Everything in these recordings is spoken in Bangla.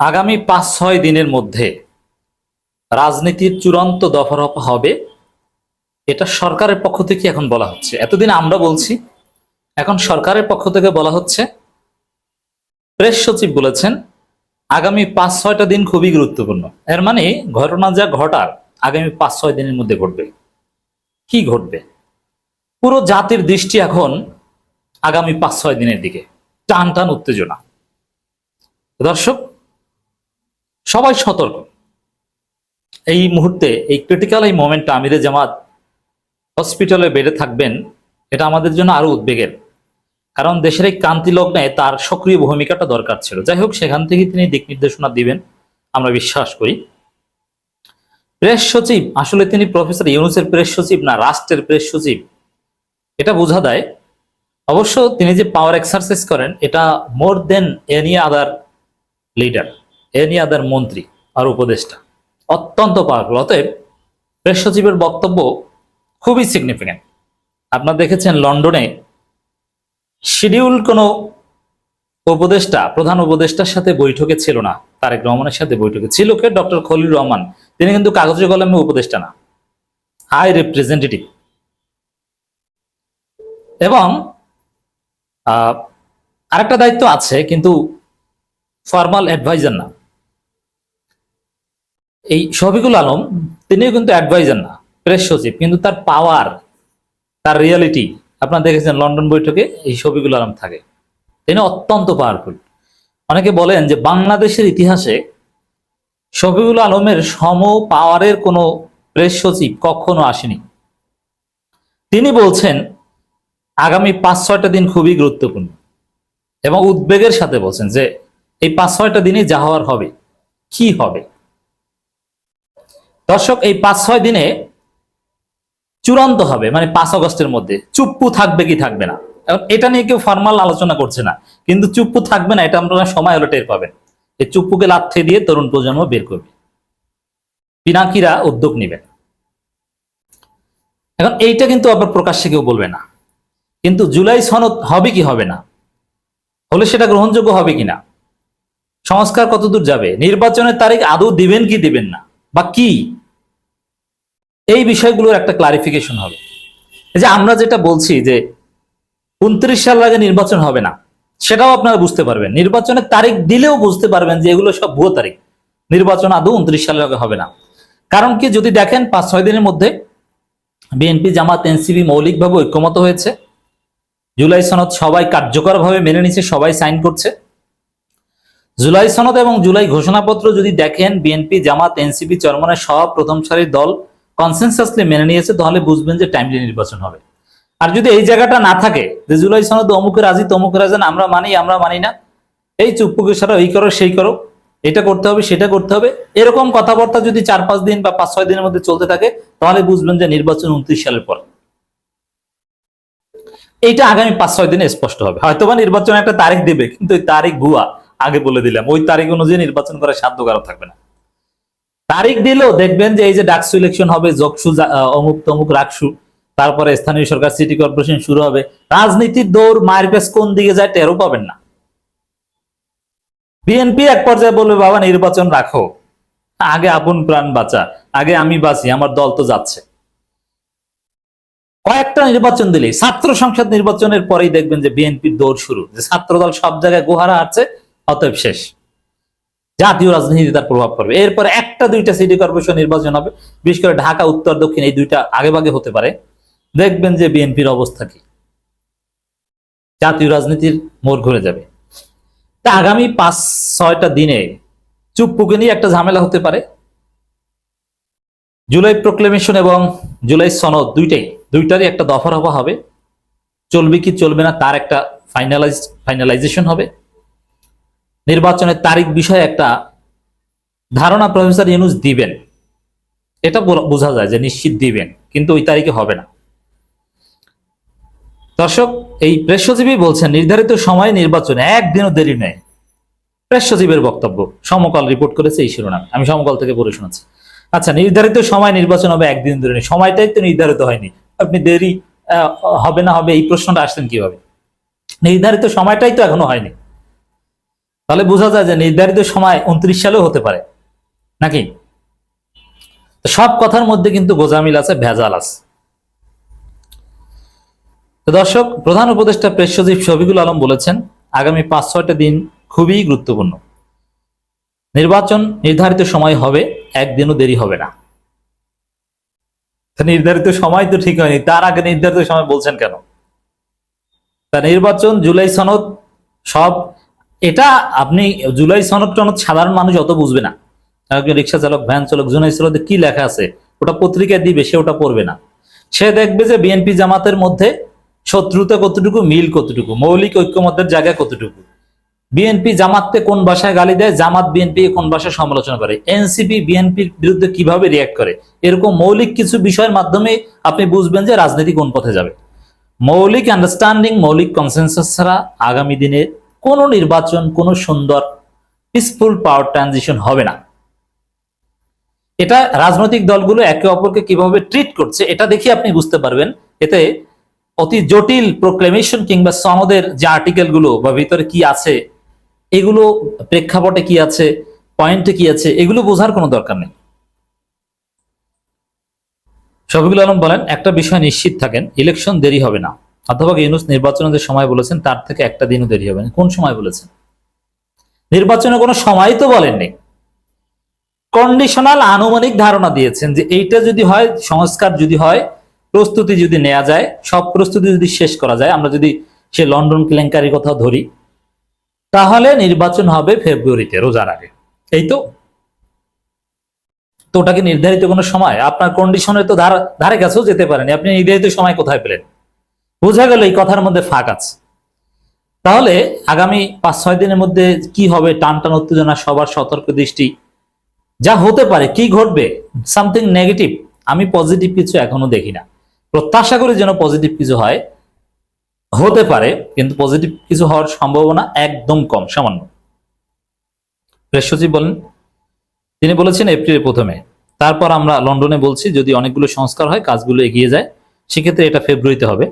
আগামী পাঁচ ছয় দিনের মধ্যে রাজনীতির চূড়ান্ত দফারফা হবে, এটা সরকারের পক্ষ থেকে এখন বলা হচ্ছে। এতদিন আমরা বলছি, এখন সরকারের পক্ষ থেকে বলা হচ্ছে, প্রেস সচিব বলেছেন, আগামী পাঁচ ছয়টা দিন খুবই গুরুত্বপূর্ণ। এর মানে ঘটনা যা ঘটার, আগামী পাঁচ ছয় দিনের মধ্যে ঘটবে। কি ঘটবে? পুরো জাতির দৃষ্টি এখন আগামী পাঁচ ছয় দিনের দিকে। টান টান উত্তেজনা। দর্শক সবাই সতর্ক। এই মুহূর্তে এই ক্রিটিক্যাল এই মোমেন্টটা আমিরে জামাত হসপিটালে বেড়ে থাকবেন, এটা আমাদের জন্য আরও উদ্বেগের। কারণ দেশের এই ক্রান্তি লগ্নে তার সক্রিয় ভূমিকাটা দরকার ছিল। যাই হোক, সেখান থেকে তিনি দিক নির্দেশনা দিবেন, আমরা বিশ্বাস করি। প্রেস সচিব, আসলে তিনি প্রফেসর ইউনুসের প্রেস সচিব না, রাষ্ট্রের প্রেস সচিব। এটা বোঝা দেয় অবশ্য তিনি যে পাওয়ার এক্সারসাইজ করেন, এটা more than any other leader any other মন্ত্রী আর উপদেষ্টা। অত্যন্ত পাওয়ারফুল অতএব প্রেস সচিবের বক্তব্য খুবই সিগনিফিক্যান্ট আপনারা দেখেছেন লন্ডনে শিডিউল কোনো উপদেষ্টা, প্রধান উপদেষ্টার সাথে বৈঠকে ছিল না। তারেক রহমানের সাথে বৈঠকে ছিল কে? ডক্টর খলিল রহমান। তিনি কিন্তু কাগজে কলমে উপদেষ্টা না। হাই রিপ্রেজেন্টেটিভ এবং আরেকটা দায়িত্ব আছে, কিন্তু ফর্মাল অ্যাডভাইজার না। এই শফিকুল আলম, তিনিও কিন্তু অ্যাডভাইজার না প্রেস সচিব, কিন্তু তার পাওয়ার তার রিয়ালিটি আপনারা দেখেছেন লন্ডন বৈঠকে এই শফিকুল আলম থাকে। তিনি অত্যন্ত পাওয়ারফুল অনেকে বলেন যে বাংলাদেশের ইতিহাসে শফিকুল আলমের সম পাওয়ারের কোনো প্রেস সচিব কখনো আসেনি। তিনি বলছেন, আগামী পাঁচ ছয়টা দিন খুবই গুরুত্বপূর্ণ। এবং উদ্বেগের সাথে বলছেন যে এই পাঁচ ছয়টা দিনে যা হওয়ার হবে, কি হবে? দর্শক, এই পাঁচ, ছয় দিনে চূড়ান্ত হবে মানে পাঁচ অগস্টের মধ্যে। চুপ্পু থাকবে কি থাকবে না? এখন এটা নিয়ে কেউ ফর্মাল আলোচনা করছে না। কিন্তু চুপ্পু থাকবে না, এটা আমরা সময় হলে টের পাবেন। এই চুপ্পুকে লাথে দিয়ে তরুণ প্রজন্ম বের করবে। পিনাকিরা উদ্যোগ নেবেন। এখন এইটা কিন্তু আবার প্রকাশ্যে কেউ বলবে না। কিন্তু জুলাই সনদ হবে কি হবে না? হলে সেটা গ্রহণযোগ্য হবে কিনা সংস্কার কতদূর যাবে? নির্বাচনের তারিখ আদৌ দিবেন কি দিবেন না? বা কি? এই বিষয়গুলোর একটা ক্লারিফিকেশন হবে। যে আমরা যেটা বলছি যে উনত্রিশ সাল আগে নির্বাচন হবে না, সেটাও আপনারা বুঝতে পারবেন। নির্বাচনের তারিখ দিলেও বুঝতে পারবেন যে এগুলো সব ভুয়ো তারিখ। নির্বাচন আদৌ উনত্রিশ সালের আগে হবে না। কারণ কি যদি দেখেন, পাঁচ ছয় দিনের মধ্যে বিএনপি, জামাত এনসিবি মৌলিকভাবে ঐক্যমত হয়েছে। জুলাই সনদ সবাই কার্যকরভাবে মেনে নিচ্ছে সবাই সাইন করছে। জুলাই সনদ এবং জুলাই ঘোষণাপত্র যদি দেখেন, বিএনপি, জামাত, এনসিপি চরমনের সব প্রথম সারির দল কনসেনসাসলি মেনে নিয়েছে, তাহলে বুঝবেন যে টাইমলি নির্বাচন হবে। আর যদি এই জায়গাটা না থাকে, যে জুলাই সনদ অমুকের রাজি তমুকের রাজেন আমরা মানি আমরা মানি না, এই চুপ্পুকে সারা এই করো, সেই করো, এটা করতে হবে, সেটা করতে হবে, এরকম কথাবার্তা যদি চার, পাঁচ দিন বা পাঁচ, ছয় দিনের মধ্যে চলতে থাকে, তাহলে বুঝবেন যে নির্বাচন উনত্রিশ সালের পর। এইটা আগামী পাঁচ, ছয় দিনে স্পষ্ট হবে। হয়তোবা নির্বাচন একটা তারিখ দেবে, কিন্তু ওই তারিখ ভুয়া, আগে বলে দিলাম, ওই তারিখ অনুযায়ী নির্বাচন করার সাধ্য কারও থাকবে না। তারিখ দিলেও দেখবেন যে এই যে ডাকসু ইলেকশন হবে জকসু অমুক তমুক রাখসু তারপরে স্থানীয় সরকার সিটি কর্পোরেশন শুরু হবে। রাজনীতির দৌড় মায়ের পেস কোন দিকে যায় টেরও পাবেন না। বিএনপি এক পর্যায়ে বলবে, বাবা, নির্বাচন রাখো। আগে আপন প্রাণ বাঁচা, আগে আমি বাঁচি, আমার দল তো যাচ্ছে। কয়েকটা নির্বাচন দিলে, ছাত্র সংসদ নির্বাচনের পরেই দেখবেন যে বিএনপির দৌড় শুরু। যে ছাত্র দল সব জায়গায় গুহারা আছে অতএব শেষ। জাতীয় রাজনীতি তার প্রভাব পড়বে। এরপর একটা দুইটা সিটি কর্পোরেশন নির্বাচন হবে, বিশেষ করে ঢাকা, উত্তর, দক্ষিণ, এই দুইটা আগে ভাগে হতে পারে। দেখবেন যে বিএনপির অবস্থা কি। জাতীয় রাজনীতির মোড় ঘুরে যাবে। তা আগামী পাঁচ, ছয়টা দিনে চুপ্পুকে নিয়ে একটা ঝামেলা হতে পারে। জুলাই প্রোক্লেমেশন এবং জুলাই সনদ দুইটাই, দুইটারই একটা দফা হবে। চলবে কি চলবে না, তার একটা ফাইনালাইজ ফাইনালাইজেশন হবে। নির্বাচনের তারিখ বিষয়ে একটা ধারণা প্রফেসর ইউনুস দিবেন। এটা বোঝা যায় যে নিশ্চিত দিবেন, কিন্তু ওই তারিখে হবে না। দর্শক, এই প্রেস সচিবই বলছেন, নির্ধারিত সময়ে নির্বাচনে, একদিনও দেরি নেই। প্রেস সচিবের বক্তব্য, সমকাল রিপোর্ট করেছে এই শিরোনাম। আমি সমকাল থেকে পড়ে শোনাচ্ছি আচ্ছা নির্ধারিত সময় নির্বাচন হবে একদিন ধরে নেই। সময়টাই তো নির্ধারিত হয়নি। আপনি দেরি হবে না হবে এই প্রশ্নটা আসছেন কীভাবে? নির্ধারিত সময়টাই তো এখনও হয়নি। তাহলে বোঝা যায় যে নির্ধারিত সময় উনত্রিশ সালেও হতে পারে। নাকি? সব কথার মধ্যে কিন্তু গোজামিল আছে, ভেজাল আছে। দর্শক, প্রধান উপদেষ্টা প্রেস সচিব শফিকুল আলম বলেছেন, আগামী পাঁচ, ছয়টা দিন খুবই গুরুত্বপূর্ণ। নির্বাচন নির্ধারিত সময় হবে, একদিনও দেরি হবে না। নির্ধারিত সময় তো ঠিক হয়নি, তার আগে নির্ধারিত সময় বলছেন কেন? তা নির্বাচন, জুলাই সনদ, সব এটা আপনি জুলাই সনদ টনদ সাধারণ মানুষ অত বুঝবে না। রিক্সা চালক, ভ্যান চালক জুলাই সনদে কি লেখা আছে, ওটা পত্রিকায় দিবে, সে ওটা পড়বে না। সে দেখবে যে বিএনপি জামাতের মধ্যে শত্রুতা কতটুকু, মিল কতটুকু, মৌলিক ঐক্যমতের জায়গা কতটুকু। বিএনপি জামাতকে কোন ভাষায় গালি দেয়, জামাত বিএনপি কোন ভাষায় সমালোচনা করে, এনসিপি বিএনপির বিরুদ্ধে কীভাবে রিয়াক্ট করে? এরকম মৌলিক কিছু বিষয়ের মাধ্যমে আপনি বুঝবেন যে রাজনীতি কোন পথে যাবে। মৌলিক আন্ডারস্ট্যান্ডিং মৌলিক কনসেনসাস ছাড়া আগামী দিনে কোনো নির্বাচন, কোনো সুন্দর পিসফুল পাওয়ার ট্রানজিশন হবে না। এটা রাজনৈতিক দলগুলো একে অপরকে কীভাবে ট্রিট করছে, এটা দেখে আপনি বুঝতে পারবেন। এতে অতি জটিল প্রোক্লেমেশন কিংবা সনদের যে আর্টিকেলগুলো বা ভিতরে কি আছে, এগুলো প্রেক্ষাপটে কি আছে পয়েন্টে কি আছে, এগুলো বোঝার কোনো দরকার নেই। শফিকুল আলম বলেন, একটা বিষয় নিশ্চিত থাকেন ইলেকশন দেরি হবে না। অধ্যাপক ইউনুস নির্বাচনের সময় বলেছেন, তার থেকে একটা দিনও দেরি হবে কোন সময় বলেছেন? নির্বাচনে কোনো সময় তো বলেননি। কন্ডিশনাল আনুমানিক ধারণা দিয়েছেন যে এইটা যদি হয়, সংস্কার যদি হয়, প্রস্তুতি যদি নেওয়া যায়, সব প্রস্তুতি যদি শেষ করা যায়, আমরা যদি সে লন্ডন কেলেঙ্কারির কথা ধরি, তাহলে নির্বাচন হবে ফেব্রুয়ারিতে, রোজার আগে। এই তো। তো ওটাকে নির্ধারিত কোনো সময়? আপনার কন্ডিশনে তো ধারে কাছেও যেতে পারেনি। আপনি নির্ধারিত সময় কোথায় পেলেন? বোঝা গেল এই কথার মধ্যে ফাঁক আছে। তাহলে আগামী পাঁচ, ছয় দিনের মধ্যে কি হবে? টান টান উত্তেজনা, সবার সতর্ক দৃষ্টি। যা হতে পারে, কি ঘটবে? Something negative. আমি পজিটিভ কিছু এখনও দেখি না। প্রত্যাশা করি যেন পজিটিভ কিছু হয়। হতে পারে, কিন্তু পজিটিভ কিছু হওয়ার সম্ভাবনা একদম কম, সামান্য। প্রেস সচিব বলেন, তিনি বলেছেন এপ্রিলের প্রথমে। তারপর আমরা লন্ডনে বলছি, যদি অনেকগুলো সংস্কার হয়, কাজগুলো এগিয়ে যায়, সেক্ষেত্রে এটা ফেব্রুয়ারিতে হবে।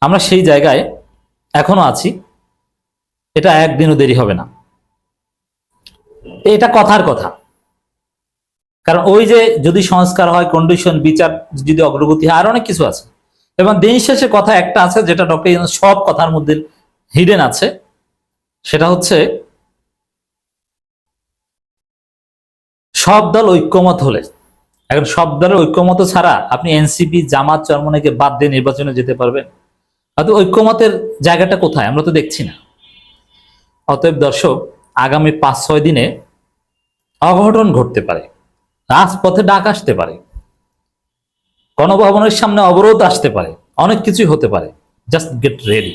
আমরা সেই জায়গায় এখনও আছি। এটা একদিনও দেরি হবে না। এটা কথার কথা। কারণ ওই যে যদি সংস্কার হয় কন্ডিশন বিচার যদি অগ্রগতি হয়, আর অনেক কিছু আছে। এবং দিন শেষে কথা একটা আছে, যেটা ডক্টর সব কথার মধ্যে হিডেন আছে। সেটা হচ্ছে, সব দল ঐক্যমত হলে। এখন সব দলের ঐক্যমত ছাড়া আপনি এনসিপি জামাত চরমনাকে বাদ দিয়ে নির্বাচনে যেতে পারবেন। হয়তো ঐক্যমতের জায়গাটা কোথায়? আমরা তো দেখছি না। অতএব দর্শক, আগামী পাঁচ, ছয় দিনে অঘটন ঘটতে পারে, রাজপথে ডাক আসতে পারে, গণভবনের সামনে অবরোধ আসতে পারে, অনেক কিছুই হতে পারে। Just get ready